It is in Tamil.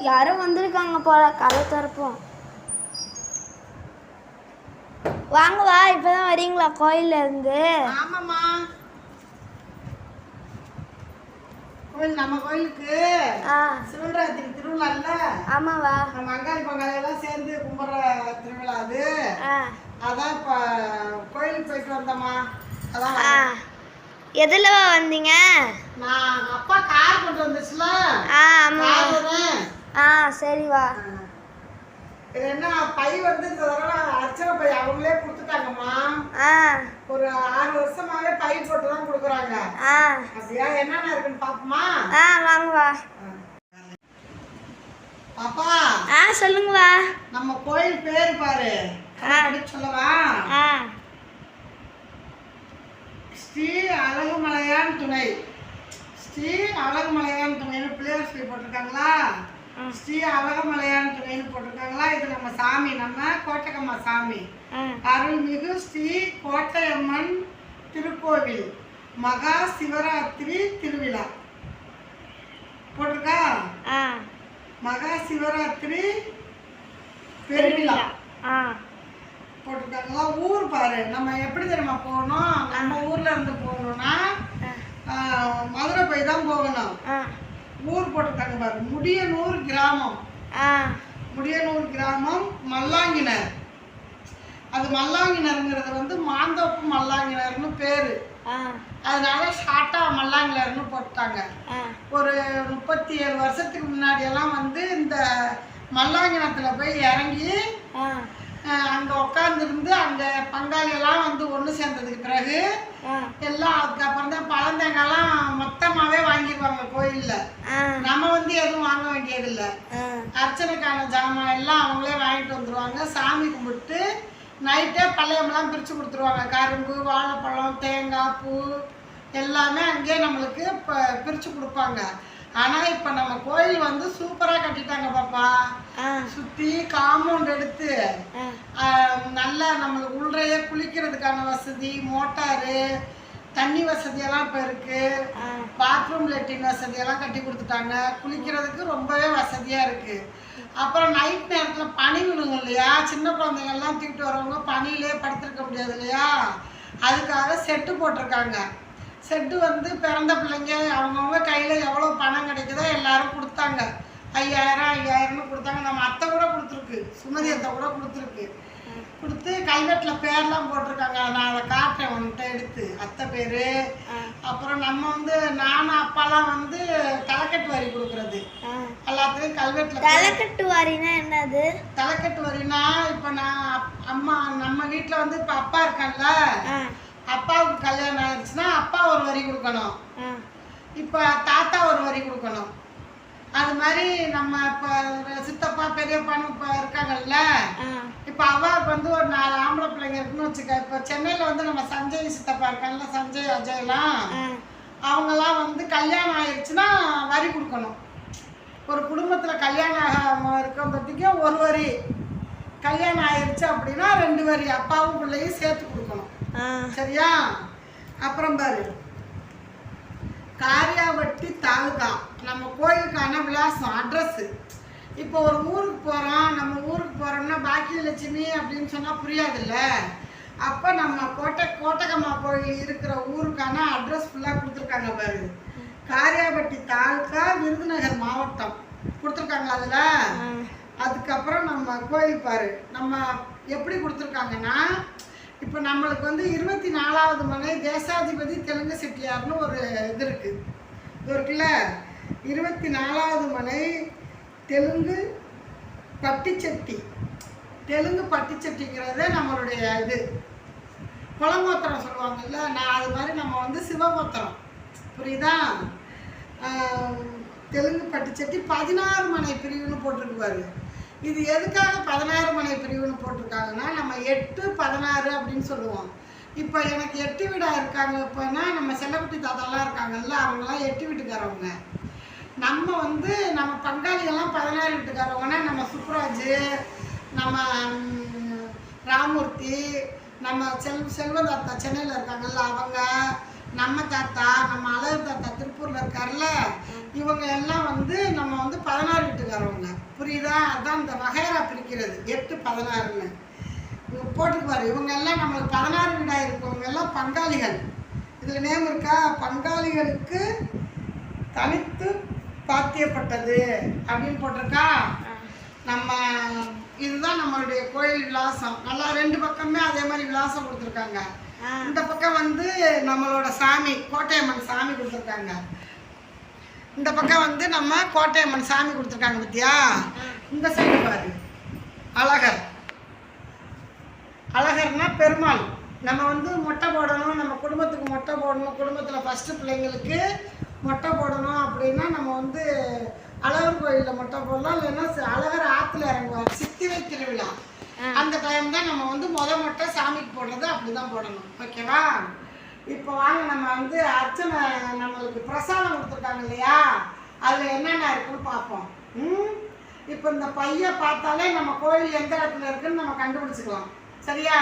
யாரோ வந்திருக்காங்க போல கதை திறப்போம். வாங்க வா இப்பதான் வரீங்களா கோயில்ல இருந்து? கோயில் நம்ம கோயிலுக்கு சிவராத்திரி திருவிழா இல்ல ஆமாவா நம்ம அங்காளி பங்காளி எல்லாம் சேர்ந்து கும்பிட்ற திருவிழா அது. அதான் இப்போ கோயிலுக்கு போயிட்டு வந்தோம்மா. அதான் எதுலவா வந்தீங்க? நான் அப்பா கார் கொண்டு வந்துச்சுல. ஆ ஆமா. ஆ சரி வா. என்ன பை வந்து இந்த தடவை அர்ச்சனை பை அவங்களே கொடுத்துட்டாங்கம்மா. ஆ. ஒரு ஆறு வருஷமாவே பை போட்டு தான் கொடுக்குறாங்க அப்படியா? என்னென்ன இருக்குன்னு பாப்போமா? ஆ வாங்க வா. பாப்பா. ஆ சொல்லுங்க வா. நம்ம கோயில் பேர் பாரு. சொல்லவா? ஆ. ஸ்ரீ அழகுமலையான் துணை. ஸ்ரீ அழகுமலையான் துணைன்னு பிள்ளையார் ஸ்ரீ போட்டிருக்காங்களா. ஸ்ரீ அழகுமலையான் துணைன்னு போட்டிருக்காங்களா? இது நம்ம சாமி நம்ம கோட்டகம்மா சாமி. அருள்மிகு ஸ்ரீ கோட்டையம்மன் திருக்கோவில் மகா சிவராத்திரி திருவிழா. போட்டிருக்கா? மகா சிவராத்திரி பெருவிழா. போட்டிருக்காங்களா? ஊர் பாரு. நம்ம எப்படி தெரியுமா போகணும்? நம்ம ஊர்ல இருந்து போகணும்னா மதுரை போய் தான் போகணும். ஊர் போட்டிருக்காங்க பாரு. முடியனூர் கிராமம். முடியனூர் கிராமம் மல்லாங்கினர். அது மல்லாங்கினருங்கிறது வந்து மாந்தோப்பு மல்லாங்கினர்னு பேரு. அதனால ஷார்ட்டா மல்லாங்கினர்னு போட்டாங்க. ஒரு முப்பத்தி ஏழு வருஷத்துக்கு முன்னாடி எல்லாம் வந்து இந்த மல்லாங்கிணத்துல போய் இறங்கி அங்க உட்காந்துருந்து அங்க பங்காளி எல்லாம் வந்து ஒன்று சேர்ந்ததுக்கு பிறகு எல்லாம் அதுக்கப்புறம் தான் பழந்தேங்காய்லாம் மொத்தமாவே வாங்கிடுவாங்க கோயில்ல. நம்ம வந்து எதுவும் வாங்க வேண்டியதில்லை. அர்ச்சனைக்கான ஜாமான் எல்லாம் அவங்களே வாங்கிட்டு வந்துருவாங்க. சாமி கும்பிட்டு நைட்டே பழையமெல்லாம் பிரித்து கொடுத்துருவாங்க. கரும்பு வாழைப்பழம் தேங்காய் பூ எல்லாமே அங்கேயே நம்மளுக்கு இப்போ பிரித்து கொடுப்பாங்க. ஆனால் இப்போ நம்ம கோயில் வந்து சூப்பராக கட்டிட்டாங்க பாப்பா. சுற்றி காம்பவுண்ட் எடுத்து நல்லா நம்மளுக்கு உள்ளறையே குளிக்கிறதுக்கான வசதி மோட்டாரு தண்ணி வசதியெல்லாம் இப்போ இருக்குது ஆ. பாத்ரூம் லெட்டின் வசதியெல்லாம் கட்டி கொடுத்துட்டாங்க. குளிக்கிறதுக்கு ரொம்பவே வசதியாக இருக்குது அப்புறம் நைட் நேரத்தில் பனி விழுங்க இல்லையா? சின்ன குழந்தைங்கள்லாம் தூக்கிட்டு வரவங்க பனியிலே படுத்திருக்க முடியாது இல்லையா? அதுக்காக செட்டு போட்டிருக்காங்க. செட்டு வந்து பிறந்த பிள்ளைங்க அவங்கவுங்க கையில் எவ்வளோ பணம் கிடைக்குதோ எல்லாரும் கொடுத்தாங்க. ஐயாயிரம் ஐயாயிரம்னு கொடுத்தாங்க. நம்ம அத்தை கூட கொடுத்துருக்கு. சுமதி அத்தை கூட கொடுத்துருக்கு. கொடுத்து கல்வெட்டில் பேர்லாம் போட்டிருக்காங்க நான் அதை காட்டுறேன் உன்கிட்ட எடுத்து அத்தை பேர். அப்புறம் நம்ம வந்து நானும் அப்பாலாம் வந்து தலைக்கட்டு வரி கொடுக்குறது. ஆ. எல்லாத்துலேயும் கல்வெட்டில் தலைக்கட்டு வாரினா என்னது? தலைக்கட்டு வரினா இப்போ நான் அம்மா நம்ம வீட்டில் வந்து இப்போ அப்பா இருக்கான்ல. அப்பாவுக்கு கல்யாணம் ஆயிடுச்சுன்னா அப்பா ஒரு வரி கொடுக்கணும். இப்போ தாத்தா ஒரு வரி கொடுக்கணும். அது மாதிரி நம்ம இப்போ சித்தப்பா பெரியப்பான்னு இப்போ இருக்காங்கல்ல? இப்போ அவாவுக்கு வந்து ஒரு நாலு ஆம்பளை பிள்ளைங்க இருக்குன்னு வச்சுக்க இப்போ சென்னையில் வந்து நம்ம சஞ்சய் சித்தப்பா இருக்காங்கல்ல சஞ்சய் அஜய்லாம். அவங்கெல்லாம் வந்து கல்யாணம் ஆயிடுச்சுன்னா வரி கொடுக்கணும். ஒரு குடும்பத்தில் கல்யாணம் ஆகாம இருக்கிறதுக்கு ஒரு வரி. கல்யாணம் ஆயிடுச்சு அப்படின்னா ரெண்டு வரி. அப்பாவும் பிள்ளையும் சேர்த்து கொடுக்கணும். சரியா? அப்புறம் பாரு. காரியாவட்டி தாலுகா. நம்ம கோயிலுக்கான விலாசம் அட்ரஸ்ஸு இப்போ ஒரு ஊருக்கு போகிறோம் நம்ம ஊருக்கு போகிறோம்னா பாக்கியலட்சுமி அப்படின்னு சொன்னால் புரியாதுல்ல? அப்போ நம்ம கோட்டை கோட்டகம்மா கோயில் இருக்கிற ஊருக்கான அட்ரஸ் ஃபுல்லாக கொடுத்துருக்காங்க பாரு. காரியாபட்டி தாலுகா விருதுநகர் மாவட்டம். கொடுத்துருக்காங்க அதில்? அதுக்கப்புறம் நம்ம கோயில் பாரு. நம்ம எப்படி கொடுத்துருக்காங்கன்னா இப்போ நம்மளுக்கு வந்து இருபத்தி நாலாவது மனை தேசாதிபதி தெலுங்கு செட்டியார்னு ஒரு இது இருக்கு. இது இருக்குல்ல? இருபத்தி நாலாவது மனை தெலுங்கு பட்டிச்சட்டி. தெலுங்கு பட்டிச்சட்டிங்கிறது நம்மளுடைய இது. குளங்கோத்திரம் சொல்லுவாங்கல்ல நான் அது மாதிரி நம்ம வந்து சிவகோத்திரம். புரியுதா? தெலுங்கு பட்டிச்சட்டி பதினாறு மனை பிரிவுன்னு போட்டிருக்குவாரு. இது எதுக்காக பதினாறு மனை பிரிவுன்னு போட்டிருக்காங்கன்னா நம்ம எட்டு பதினாறு அப்படின்னு சொல்லுவோம். இப்போ எனக்கு எட்டு வீடாக இருக்காங்க இப்போனா நம்ம செல்லக்குட்டி தாத்தாலாம் இருக்காங்கல்ல அவங்கெல்லாம் எட்டு வீட்டுக்காரவங்க. நம்ம வந்து நம்ம பங்காளிகள்லாம் பதினாறு வீட்டுக்காரவங்கன்னா நம்ம சுப்ராஜ் நம்ம ராமூர்த்தி நம்ம செல் செல்வ தாத்தா சென்னையில் இருக்காங்கல்ல அவங்க நம்ம தாத்தா நம்ம அழகு தாத்தா திருப்பூரில் இருக்கார்ல இவங்க எல்லாம் வந்து நம்ம வந்து பதினாறு வீட்டுக்காரவங்க. புரியுதா? அதான் இந்த வகையரா பிரிக்கிறது. எட்டு பதினாறுன்னு. போட்டுக்குவார் இவங்க எல்லாம் நம்மளுக்கு பதினாறு வீடாக இருக்கவங்க எல்லாம் பங்காளிகள். இதில் நேம் இருக்கா? பங்காளிகளுக்கு தனித்து பாத்தியப்பட்டது அப்படின்னு போட்டிருக்கா? நம்ம இதுதான் நம்மளுடைய கோயில் விலாசம். நல்லா ரெண்டு பக்கமே அதே மாதிரி விலாசம் கொடுத்துருக்காங்க. இந்த பக்கம் வந்து நம்மளோட சாமி கோட்டையம்மன் சாமி கொடுத்துருக்காங்க. இந்த பக்கம் வந்து நம்ம கோட்டையம்மன் சாமி கொடுத்துருக்காங்க பத்தியா? இந்த சைடு பாரு. அழகர். அழகர்னா பெருமாள். நம்ம வந்து மொட்டை போடணும் நம்ம குடும்பத்துக்கு மொட்டை போடணும். குடும்பத்தில் ஃபஸ்ட்டு பிள்ளைங்களுக்கு மொட்டை போடணும் அப்படின்னா நம்ம வந்து அழகர் கோயிலில் மொட்டை போடலாம். இல்லைன்னா அழகர் ஆற்றுல இறங்குவார் சித்திரை திருவிழா. அந்த டைம் தான் நம்ம வந்து முத மொட்டை சாமிக்கு போடுறது அப்படி தான் போடணும். ஓகேவா? இப்போ வாங்க நம்ம வந்து அர்ச்சனை நம்மளுக்கு பிரசாதம் கொடுத்துருக்காங்க இல்லையா? அதில் என்னென்ன இருக்குன்னு பார்ப்போம். ம்? இப்போ இந்த பையை பார்த்தாலே நம்ம கோயில் எந்த இடத்துல இருக்குன்னு நம்ம கண்டுபிடிச்சிக்கலாம். சரியா?